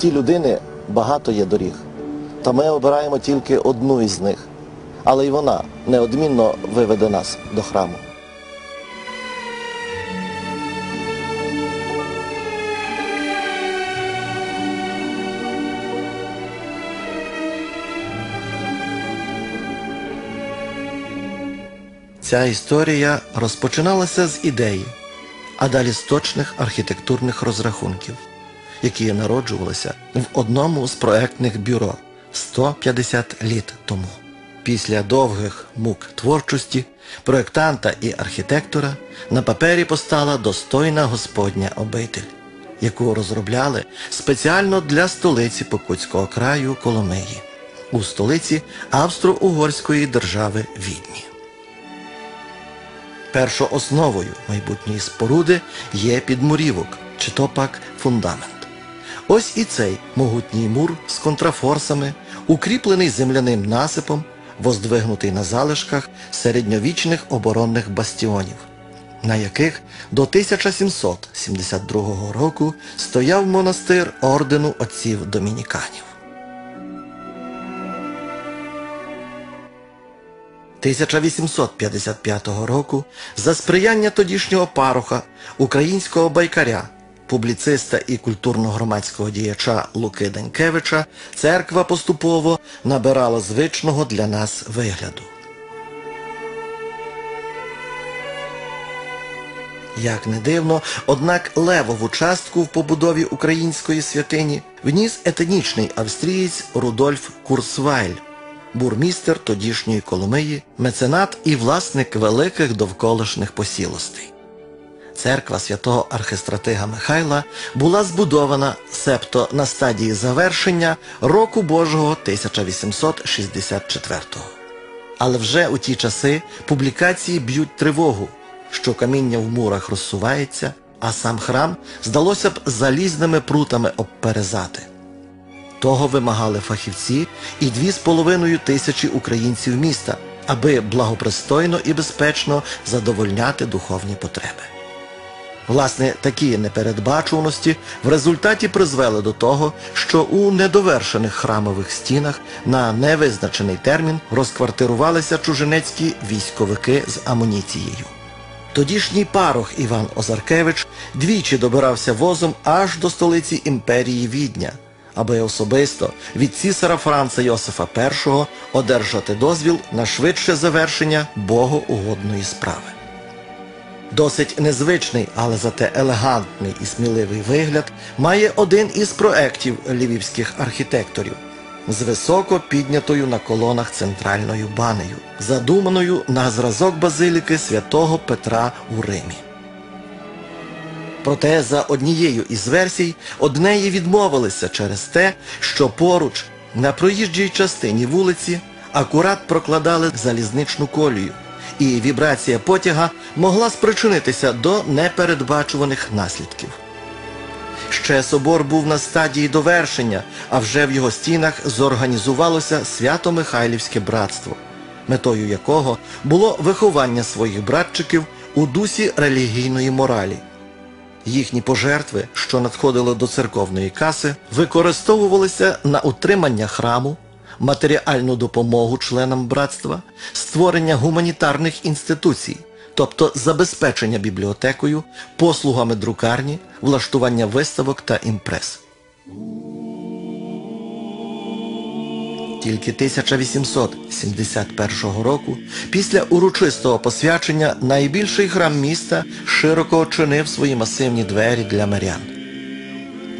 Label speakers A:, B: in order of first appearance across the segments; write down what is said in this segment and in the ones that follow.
A: Житті людини багато є доріг, та ми обираємо тільки одну із них, але й вона неодмінно виведе нас до храму. Ця історія розпочиналася з ідеї, а далі з точних архітектурних розрахунків, які народжувалися в одному з проектних бюро 150 літ тому. Після довгих мук творчості проектанта і архітектора на папері постала достойна Господня обитель, яку розробляли спеціально для столиці Покутського краю Коломиї у столиці Австро-Угорської держави Відні. Першоосновою майбутньої споруди є підмурівок, чи то пак фундамент. Ось і цей могутній мур з контрафорсами, укріплений земляним насипом, воздвигнутий на залишках середньовічних оборонних бастіонів, на яких до 1772 року стояв монастир ордену отців домініканів. 1855 року за сприяння тодішнього пароха, українського байкаря, публіциста і культурно-громадського діяча Луки Данькевича, церква поступово набирала звичного для нас вигляду. Як не дивно, однак левову частку в побудові української святині вніс етнічний австрієць Рудольф Курсвайль, бурмістер тодішньої Коломиї, меценат і власник великих довколишніх посілостей. Церква святого архистратига Михайла була збудована септо на стадії завершення року Божого 1864-го. Але вже у ті часи публікації б'ють тривогу, що каміння в мурах розсувається, а сам храм здалося б залізними прутами обперезати. Того вимагали фахівці і дві з половиною тисячі українців міста, аби благопристойно і безпечно задовольняти духовні потреби. Власне, такі непередбачуваності в результаті призвели до того, що у недовершених храмових стінах на невизначений термін розквартирувалися чужинецькі військовики з амуніцією. Тодішній парох Іван Озаркевич двічі добирався возом аж до столиці імперії Відня, аби особисто від цісара Франца Йосифа І одержати дозвіл на швидше завершення богоугодної справи. Досить незвичний, але зате елегантний і сміливий вигляд має один із проєктів львівських архітекторів з високо піднятою на колонах центральною банею, задуманою на зразок базиліки святого Петра у Римі. Проте за однією із версій однеї відмовилися через те, що поруч на проїжджій частині вулиці акурат прокладали залізничну колію, і вібрація потяга могла спричинитися до непередбачуваних наслідків. Ще собор був на стадії довершення, а вже в його стінах зорганізувалося Свято-Михайлівське братство, метою якого було виховання своїх братчиків у дусі релігійної моралі. Їхні пожертви, що надходили до церковної каси, використовувалися на утримання храму, матеріальну допомогу членам братства, створення гуманітарних інституцій, тобто забезпечення бібліотекою, послугами друкарні, влаштування виставок та імпрес. Тільки 1871 року, після урочистого посвячення, найбільший храм міста широко очинив свої масивні двері для мирян.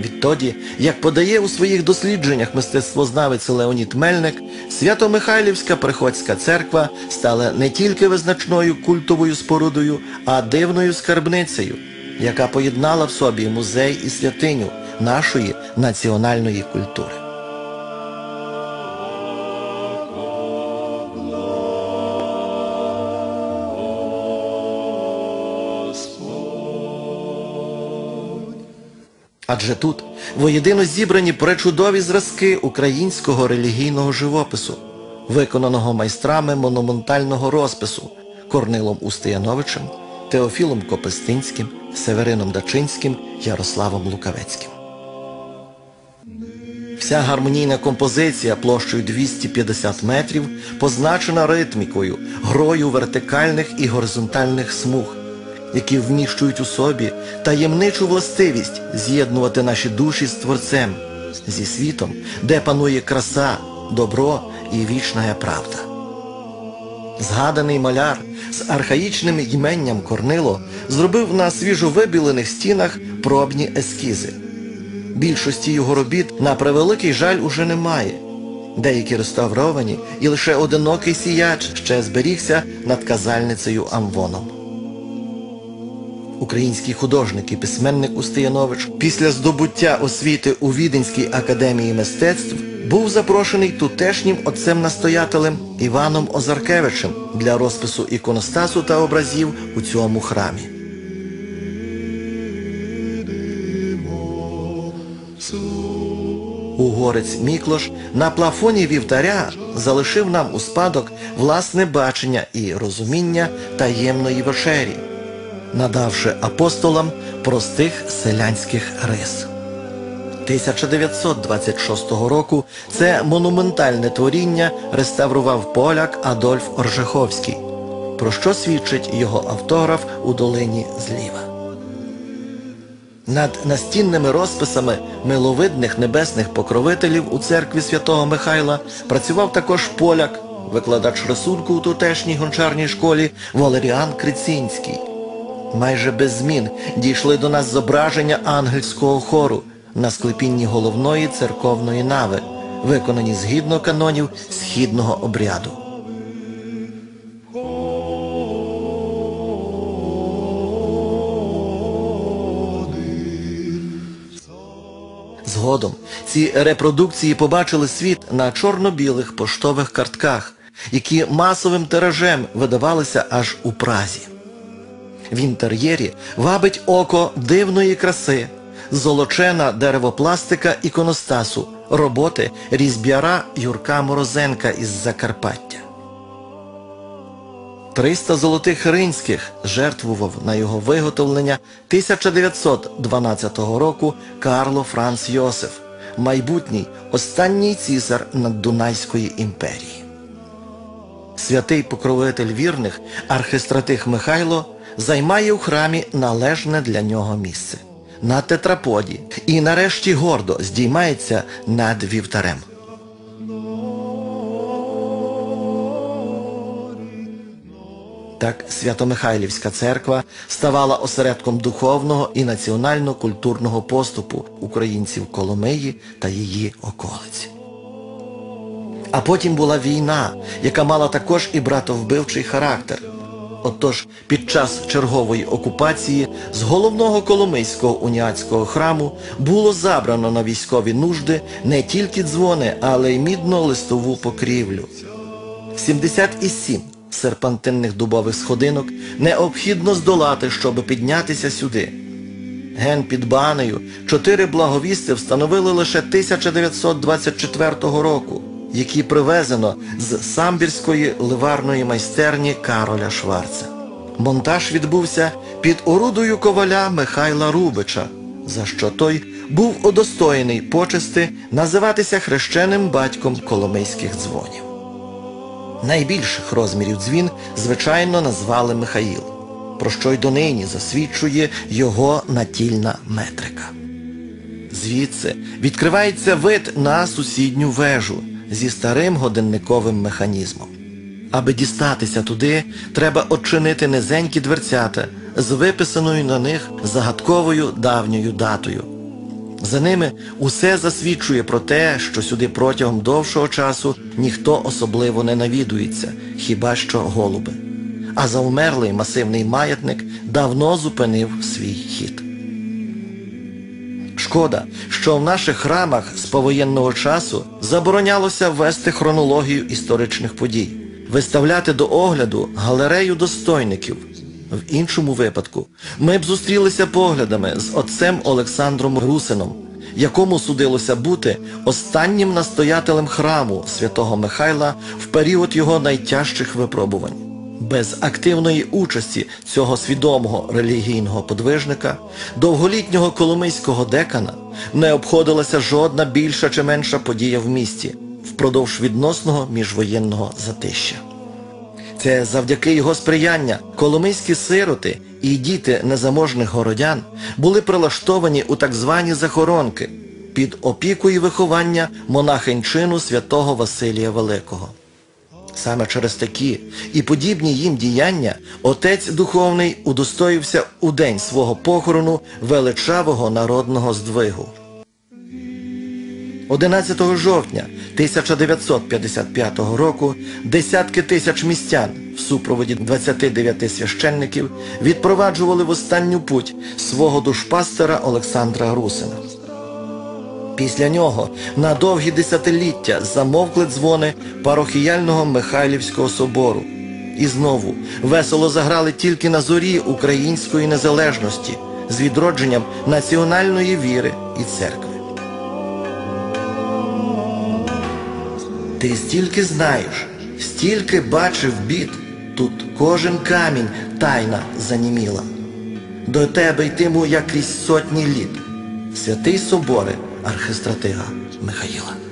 A: Відтоді, як подає у своїх дослідженнях мистецтвознавець Леонід Мельник, Свято-Михайлівська приходська церква стала не тільки визначною культовою спорудою, а дивною скарбницею, яка поєднала в собі музей і святиню нашої національної культури. Адже тут воєдино зібрані пречудові зразки українського релігійного живопису, виконаного майстрами монументального розпису Корнилом Устияновичем, Теофілом Копестинським, Северином Дачинським, Ярославом Лукавецьким. Ця гармонійна композиція площею 250 метрів позначена ритмікою, грою вертикальних і горизонтальних смуг, які вміщують у собі таємничу властивість з'єднувати наші душі з Творцем, зі світом, де панує краса, добро і вічна правда. Згаданий маляр з архаїчним іменням Корнило зробив на свіжовибілених стінах пробні ескізи. Більшості його робіт, на превеликий жаль, уже немає. Деякі реставровані, і лише одинокий сіяч ще зберігся над казальницею Амвоном. Український художник і письменник Устиянович після здобуття освіти у Віденській академії мистецтв був запрошений тутешнім отцем-настоятелем Іваном Озаркевичем для розпису іконостасу та образів у цьому храмі. Угорець Міклош на плафоні вівтаря залишив нам у спадок власне бачення і розуміння таємної вечері, надавши апостолам простих селянських рис. 1926 року це монументальне творіння реставрував поляк Адольф Оржеховський, про що свідчить його автограф у долині зліва. Над настінними розписами миловидних небесних покровителів у церкві святого Михайла працював також поляк, викладач рисунку у тутешній гончарній школі Валеріан Крицинський. Майже без змін дійшли до нас зображення ангельського хору на склепінні головної церковної нави, виконані згідно канонів східного обряду. Згодом ці репродукції побачили світ на чорно-білих поштових картках, які масовим тиражем видавалися аж у Празі. В інтер'єрі вабить око дивної краси, золочена деревопластика іконостасу, роботи різьбяра Юрка Морозенка із Закарпаття. 300 золотих ринських жертвував на його виготовлення 1912 року Карло Франц Йосиф, майбутній останній цісар Наддунайської імперії. Святий покровитель вірних архистратих Михайло займає у храмі належне для нього місце на тетраподі і нарешті гордо здіймається над вівтарем. Так Свято-Михайлівська церква ставала осередком духовного і національно-культурного поступу українців Коломиї та її околиць. А потім була війна, яка мала також і братовбивчий характер. Отож, під час чергової окупації з головного Коломийського уніатського храму було забрано на військові нужди не тільки дзвони, але й мідно-листову покрівлю. 77 серпантинних дубових сходинок необхідно здолати, щоб піднятися сюди. Ген під банею чотири благовісти встановили лише 1924 року, які привезено з самбірської ливарної майстерні Кароля Шварца. Монтаж відбувся під орудою коваля Михайла Рубича, за що той був удостоєний почести називатися хрещеним батьком коломийських дзвонів. Найбільших розмірів дзвін, звичайно, назвали Михаїл, про що й донині засвідчує його натільна метрика. Звідси відкривається вид на сусідню вежу зі старим годинниковим механізмом. Аби дістатися туди, треба очинити низенькі дверцята з виписаною на них загадковою давньою датою. За ними усе засвідчує про те, що сюди протягом довшого часу ніхто особливо не навідується, хіба що голуби. А завмерлий масивний маятник давно зупинив свій хід. Шкода, що в наших храмах з повоєнного часу заборонялося ввести хронологію історичних подій, виставляти до огляду галерею достойників. В іншому випадку ми б зустрілися поглядами з отцем Олександром Русином, якому судилося бути останнім настоятелем храму святого Михайла в період його найтяжчих випробувань. Без активної участі цього свідомого релігійного подвижника, довголітнього коломийського декана, не обходилася жодна більша чи менша подія в місті впродовж відносного міжвоєнного затища. Це завдяки його сприяння коломийські сироти і діти незаможних городян були прилаштовані у так звані захоронки під опікою і виховання монахинчину святого Василія Великого. Саме через такі і подібні їм діяння отець духовний удостоївся у день свого похорону величавого народного здвигу. 11 жовтня 1955 року десятки тисяч містян в супроводі 29 священників відпроваджували в останню путь свого душпастера Олександра Русина. Після нього на довгі десятиліття замовкли дзвони парохіяльного Михайлівського собору. І знову весело заграли тільки на зорі української незалежності з відродженням національної віри і церкви. Ти стільки знаєш, стільки бачив бід, тут кожен камінь тайна заніміла. До тебе йтиму я крізь сотні літ, святий собори архистратига Михаїла.